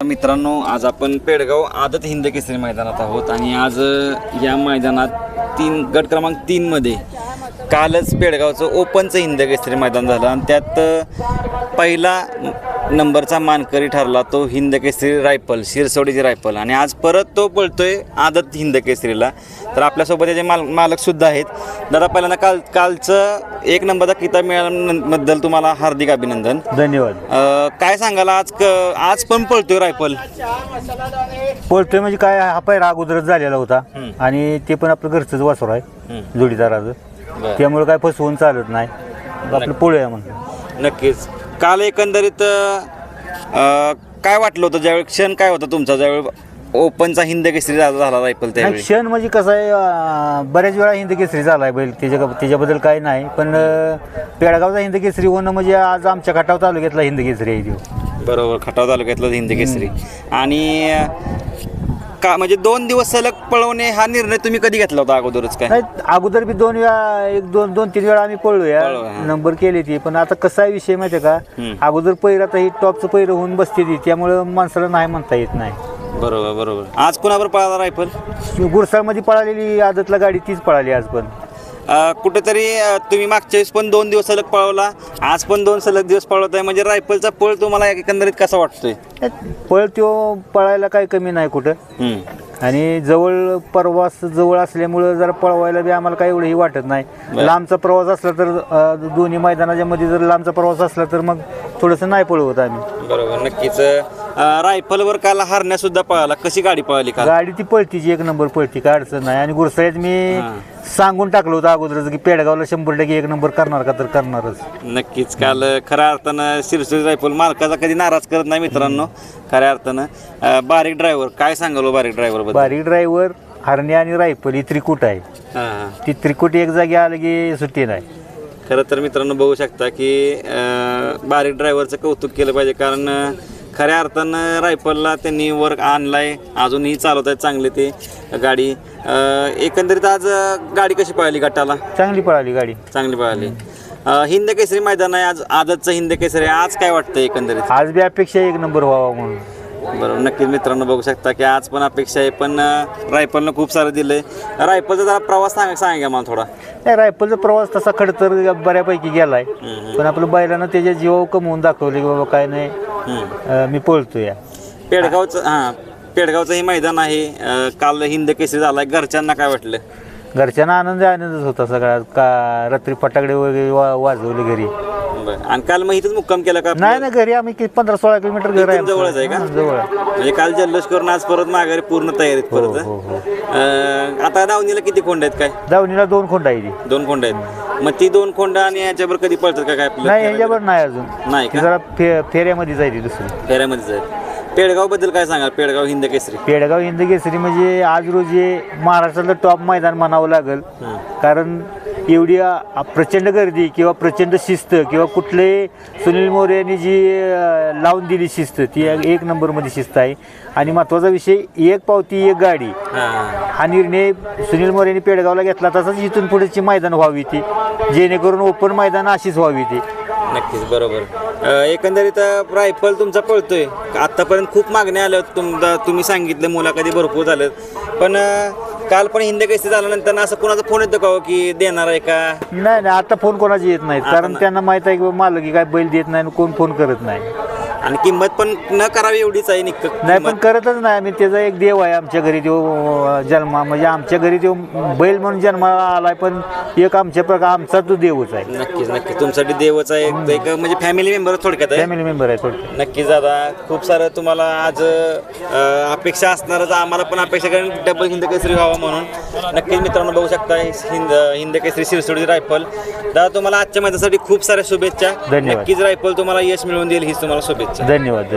मित्रांनो आज आपण पेडगाव आदत हिंद केसरी मैदानात आहोत आणि आज या मैदानात तीन गट क्रमांक तीनमध्ये कालच पेडगावचं ओपनचं हिंद केसरी मैदान झालं आणि त्यात पहिला नंबरचा मानकरी ठरला तो हिंद केसरी रायफल शिरसोडीची रायफल. आणि आज परत तो पळतोय आदत हिंद केसरीला तर आपल्यासोबत त्याचे माल मालकसुद्धा आहेत. दादा पहिल्यांदा काल कालचं एक नंबरचा किताब मिळाल्याबद्दल तुम्हाला हार्दिक अभिनंदन. धन्यवाद. काय सांगाल आज क- आज पण पळतोय रायफल? पोळतोय म्हणजे काय हा पहिला अगोदरच झालेला होता. आणि ते पण आपलं घरचंच वासर आहे. जोडीदाराचं. त्यामुळे काय फसवून चालत नाही. आपलं पोळूया म्हणून. नक्कीच. काल एकंदरीत अ, काय वाटलं होतं? ज्यावेळी क्षण काय होता तुमचा? ज्यावेळी ओपनचा हिंद केसरी झाला झाला रायफल त्यावेळी. क्षण म्हणजे कसं आहे अं, बऱ्याच वेळा हिंद केसरी झालाय बैल. त्याच्या त्याच्याबद्दल काही नाही. पण अं, पेडगावचा हिंद केसरी होणं म्हणजे आज आमच्या खटाव तालुक्यातला हिंद केसरी आहे तो. बरोबर खटाव तालुक्यातलं हिंद केसरी. आणि अ, का म्हणजे दोन दिवस सलग पळवणे हा निर्णय तुम्ही कधी घेतला होता अगोदरच काय? नाही अगोदर बी दोन वेळा एक दोन दोन तीन वेळा आम्ही पळलो पळलो, हा. नंबर केली ती. पण आता कसा आहे विषय माहिती आहे हम्म. का अगोदर पहिलं आता ही टॉपचं पहिलं होऊन बसते ती. त्यामुळं माणसाला नाही म्हणता येत नाही. बरोबर बरोबर. आज कुणावर पळाला रायफल? गुरसाळमध्ये पळालेली आदतला गाडी तीच पळाली आज पण. अ, कुठेतरी अ, तुम्ही मागच्या वेळेस पण दोन दिवस सलग पळवला. आज पण दोन सलग दिवस पळवत आहे म्हणजे रायफलचा पळ तुम्हाला एकंदरीत कसा वाटतोय? पळ त्यो पळायला काही कमी नाही कुठं. हम्म. आणि जवळ प्रवास जवळ असल्यामुळं जरा पळवायला बी आम्हाला काही एवढंही वाटत नाही. लांबचा प्रवास असला तर अं, दोन्ही मैदानाच्या मध्ये जर लांबचा प्रवास असला तर मग थोडंसं नाही पळवत आम्ही. बरोबर. नक्कीच रायफलवर काल हरण्या सुद्धा पळाला. कशी गाडी पळाली काल? गाडी ती पळतीची एक नंबर पळती काय अडचण नाही. आणि गुरसाळ्यात मी. सांगून टाकलं होतं अगोदरच की पेडगावला शंभर टक्के एक नंबर करणार का तर करणारच. नक्कीच. काल खऱ्या अर्थानं शिरसोली रायफल मालकाचा कधी नाराज करत नाही मित्रांनो. खऱ्या अर्थानं. बारीक ड्रायव्हर काय सांगाल हो बारीक ड्रायव्हर बारीक ड्रायव्हर हरणे आणि रायफल ही त्रिकूट आहे. ती त्रिकुटी एक जागी आलं की सुट्टी नाही. खरं तर मित्रांनो बघू शकता की बारीक ड्रायव्हरचं कौतुक केलं पाहिजे. कारण खऱ्या अर्थानं रायफलला त्यांनी वर्क आणलाय. अजूनही चालवत आहेत चांगले ते गाडी. अ, एकंदरीत आज अ, गाडी कशी पळाली गटाला? चांगली पळाली गाडी. चांगली पळाली. अ, हिंद केसरी मैदान आहे. आज आजचं हिंद केसरी आहे. आज काय वाटतं एकंदरीत? आज बी अपेक्षा एक नंबर व्हावा म्हणून. बरोबर नक्कीच मित्रांनो बघू शकता की आज पण अपेक्षा आहे पण अ, रायफलनं खूप सारं दिलंय. रायफलचा जरा प्रवास सांगा सांगा मला थोडा. नाही रायफलचा प्रवास तसा खडतर बऱ्यापैकी गेलाय. हम्म, पण आपलं बैलानं त्याच्या जीवावर कमवून दाखवले की बाबा काय नाही हम्म. अं, मी पळतो या पेडगावचं हां पेडगावचं हे मैदान आहे अ, काल हिंद केसरी झालाय घरच्यांना काय वाटलं? घरच्यांना आनंद आनंदच होता सगळा का रात्री फटाकडे वगैरे वा वाजवले घरी. बरं आणि काल मग इथंच मुक्काम केला का? नाही ना घरी आम्ही किती पंधरा सोळा किलोमीटर घर आहे इथून जवळच आहे का? आमचं. हां, जवळ. आहे. म्हणजे काल जल्लोष करून आज परत माघारी पूर्ण तयारीत परत हो, हो. अ, आता दावणीला किती खोंड आहेत काय? दावणीला दोन खोंड आहे ती. दोन खोंड आहेत. मग ती दोन खोंड आणि याच्यावर कधी पळतात का काय? आपलं नाही ह्याच्यावर नाही अजून. नाही ती का? जरा फे फेऱ्यामध्ये जायची दुसरी. फेऱ्यामध्येच आहेत पेडगावबद्दल काय सांगाल? पेडगाव हिंद केसरी. पेडगाव हिंद केसरी म्हणजे आज रोजी महाराष्ट्रातलं टॉप मैदान म्हणावं लागेल. कारण एवढी प्रचंड गर्दी किंवा प्रचंड शिस्त किंवा कुठले सुनील मोरे यांनी जी लावून दिली शिस्त ती एक नंबरमध्ये शिस्त आहे. आणि महत्त्वाचा विषय एक पावती एक गाडी. हां. निर्णय सुनील मोरेने पेडगावला घेतला तसाच इथून पुढेची मैदान व्हावी ती. जेणेकरून ओपन मैदान अशीच व्हावी ती. नक्कीच बरोबर. अ, एकंदरीत अ, रायफल तुमचा पळतोय आतापर्यंत खूप मागण्या आल्या तुमचा तुम्ही सांगितलं मुलाखती भरपूर झाल्यात. पण अ, काल पण हिंद केसरी झाल्यानंतर ना असं कोणाचा फोन येतो का हो की देणार आहे का? नाही नाही आता फोन कोणाची येत आता कारण नाही. त्यांना माहीत आहे की मालकी काय बैल देत नाही आणि कोण फोन करत नाही. आणि किंमत पण न करावी एवढीच आहे निक नाही पण करतच नाही आम्ही. त्याचा एक देव आहे आमच्या घरी अं, जन्मा म्हणजे आमच्या घरी तो बैल म्हणून जन्माला आलाय पण एक आमच्या प्रकार आमचा तो देवच आहे. नक्कीच नक्कीच तुमच्यासाठी देवच आहे. एक- म्हणजे फॅमिली मेंबर थोडक्यात आहे? फॅमिली मेंबर आहे थोडक्यात. नक्कीच दादा खूप सारं तुम्हाला आज अपेक्षा असणारच आम्हाला पण अपेक्षा कारण डबल हिंद केसरी व्हावा म्हणून. नक्कीच मित्रांनो बघू शकता हिंद हिंद केसरी शिरसोडी रायफल. दादा तुम्हाला आजच्या माझ्यासाठी खूप साऱ्या शुभेच्छा. नक्कीच रायफल तुम्हाला यश मिळवून देईल हीच तुम्हाला शुभेच्छा. धन्यवाद